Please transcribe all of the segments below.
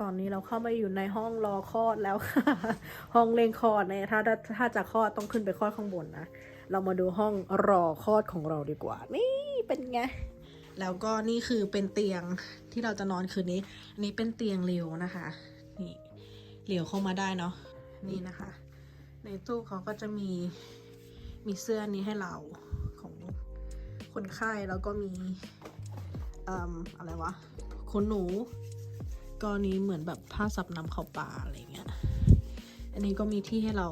ตอนนี้เราเข้ามาอยู่ในห้องรอคลอดแล้วค่ะ ห้องเร่งคลอดเนี่ยถ้าถ้าจะคลอดต้องขึ้นไปคลอดข้างบนนะ เรามาดูห้องรอคลอดของเราดีกว่า นี่เป็นไง แล้วก็นี่คือเป็นเตียงที่เราจะนอนคืนนี้ อันนี้เป็นเตียงเรียวนะคะ นี่เรียวเข้ามาได้เนาะ นี่นะคะ ในตู้เขาก็จะมีมีเสื้อนี้ให้เราของคนไข้แล้วก็มีอ่มอะไรวะขนหนู ก็นี้เหมือนแบบผ้าสับน้ำเข้าป่าอะไรเงี้ย อันนี้ก็มีที่ให้เรา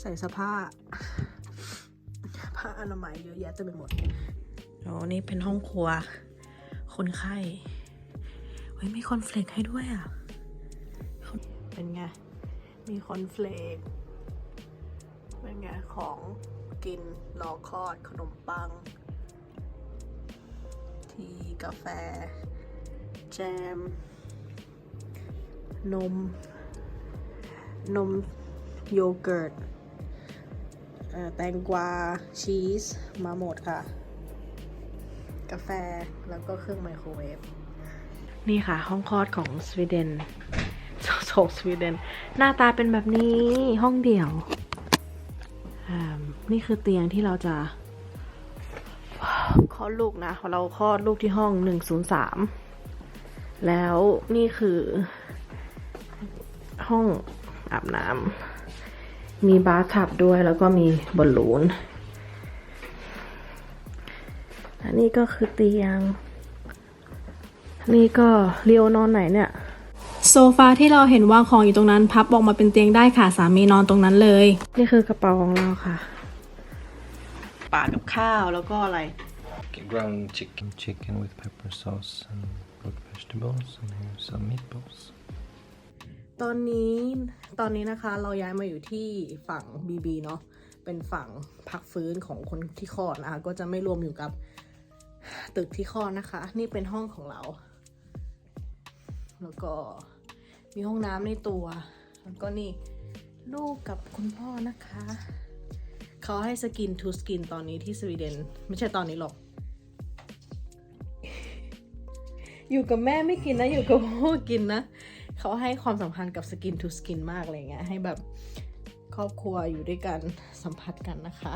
ใส่เสอผ้าผ้าอนามัยเยอะแยะเต็มไปหมดอ๋อนี่เป็นห้องครัว คนไข้เฮ้ยมีคอนเฟลกให้ด้วยอะ เป็นไง มีคอนเฟลกเป็นไง ของกินรอคลอดขนมปัง ทีกาแฟ แจม นม นมโยเกิร์ตแตงกวา ชีส มาหมดค่ะ กาแฟแล้วก็เครื่องไมโครเวฟนี่ค่ะ ห้องคลอดของสวีเดนโซสวีเดน หน้าตาเป็นแบบนี้ห้องเดี่ยว นี่คือเตียงที่เราจะคลอดลูกนะ เราคลอดลูกที่ห้อง 103 แล้วนี่คือ ห้องอาบน้ำมีบาร์ทับด้วยแล้วก็มีบอลลูน อันนี้ก็คือเตียง นี่ก็เรียวนอนไหนเนี่ย โซฟาที่เราเห็นวางของอยู่ตรงนั้น พับออกมาเป็นเตียงได้ค่ะ สามีนอนตรงนั้นเลย นี่คือกระเป๋าของเราค่ะป่ากับข้าวแล้วก็อะไร ground chicken chicken with pepper sauce and cooked vegetables and here's some meatballs ตอนนี้ตอนนี้นะคะเราย้ายมาอยู่ที่ฝั่ง BB เนาะเป็นฝั่งพักฟื้นของคนที่คลอดนะคะก็จะไม่รวมอยู่กับตึกที่คลอดนะคะ นี่เป็นห้องของเรา แล้วก็มีห้องน้ำในตัว แล้วก็นี่ลูกกับคุณพ่อนะคะ เขาให้สกินทูสกินตอนนี้ที่สวีเดน ไม่ใช่ตอนนี้หรอก อยู่กับแม่ไม่กินนะ อยู่กับพ่อกินนะ เขาให้ความสำคัญกับสกินทูสกินมากอะไรเงี้ยให้แบบครอบครัวอยู่ด้วยกันสัมผัสกันนะคะ